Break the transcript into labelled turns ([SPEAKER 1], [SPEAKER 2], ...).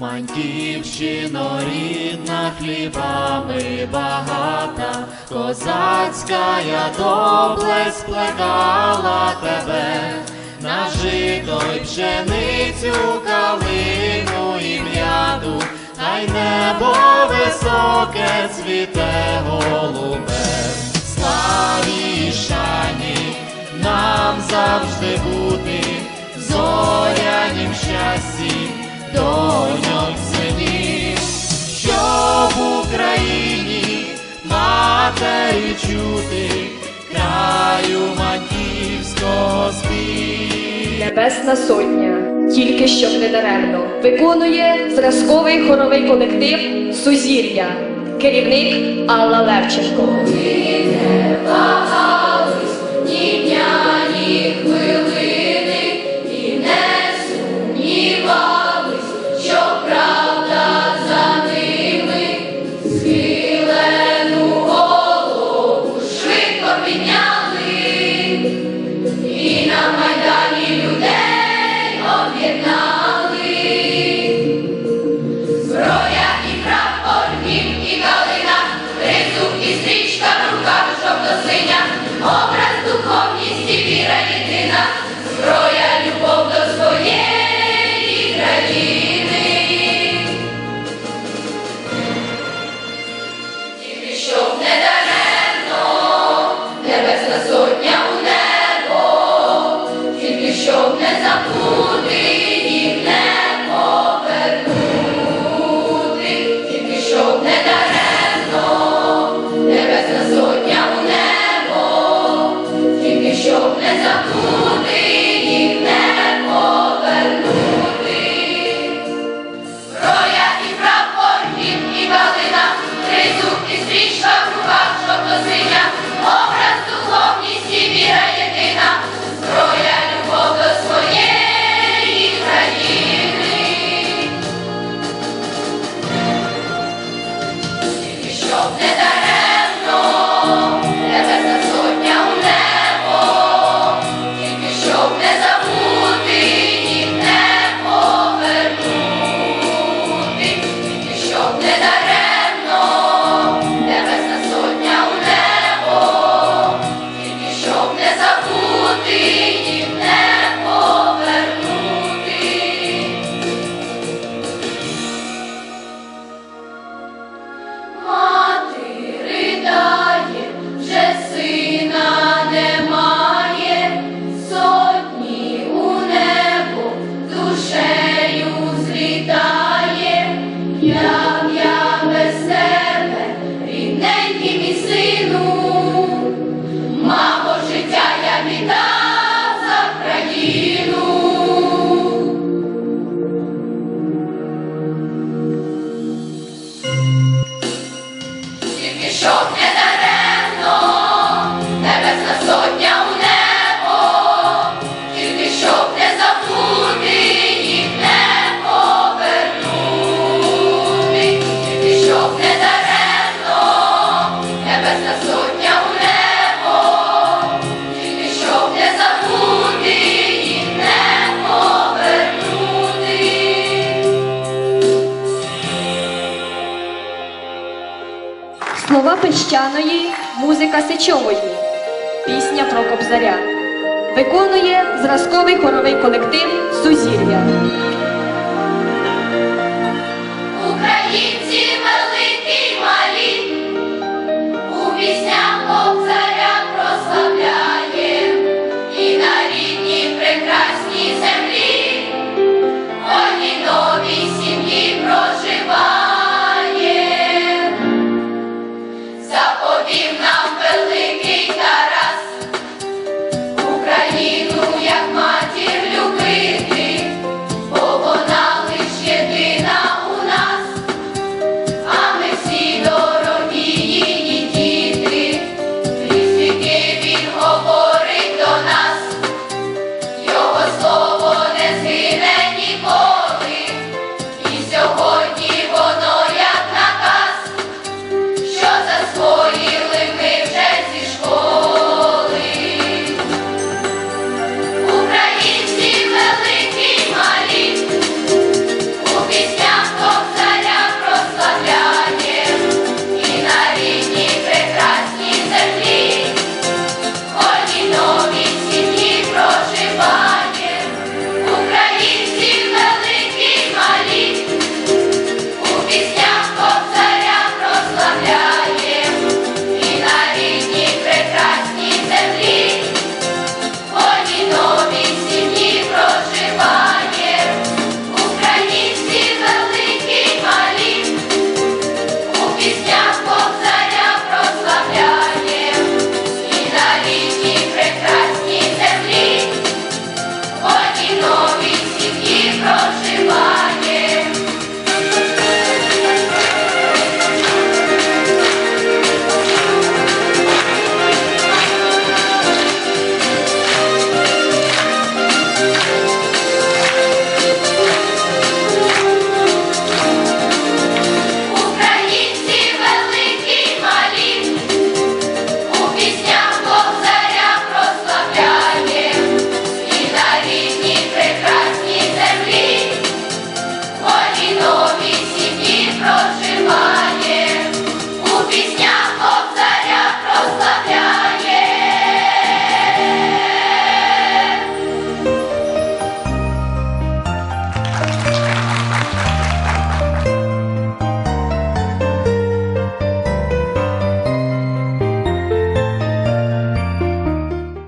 [SPEAKER 1] Мантівщино рідна хлібами багата, козацька я доблесть плекала тебе, на жито й пшеницю, калину і м'яду, хай небо високе цвіте голубе, славі й шані нам завжди бути, в матері чути, краю матівського спів.
[SPEAKER 2] Небесна сотня, тільки щоб не даремно, виконує зразковий хоровий колектив Сузір'я, керівник Алла Левченко. Піщаної музика Сечової. Пісня про кобзаря. Виконує зразковий хоровий колектив Сузір'я. Українці великі й малі. У пісня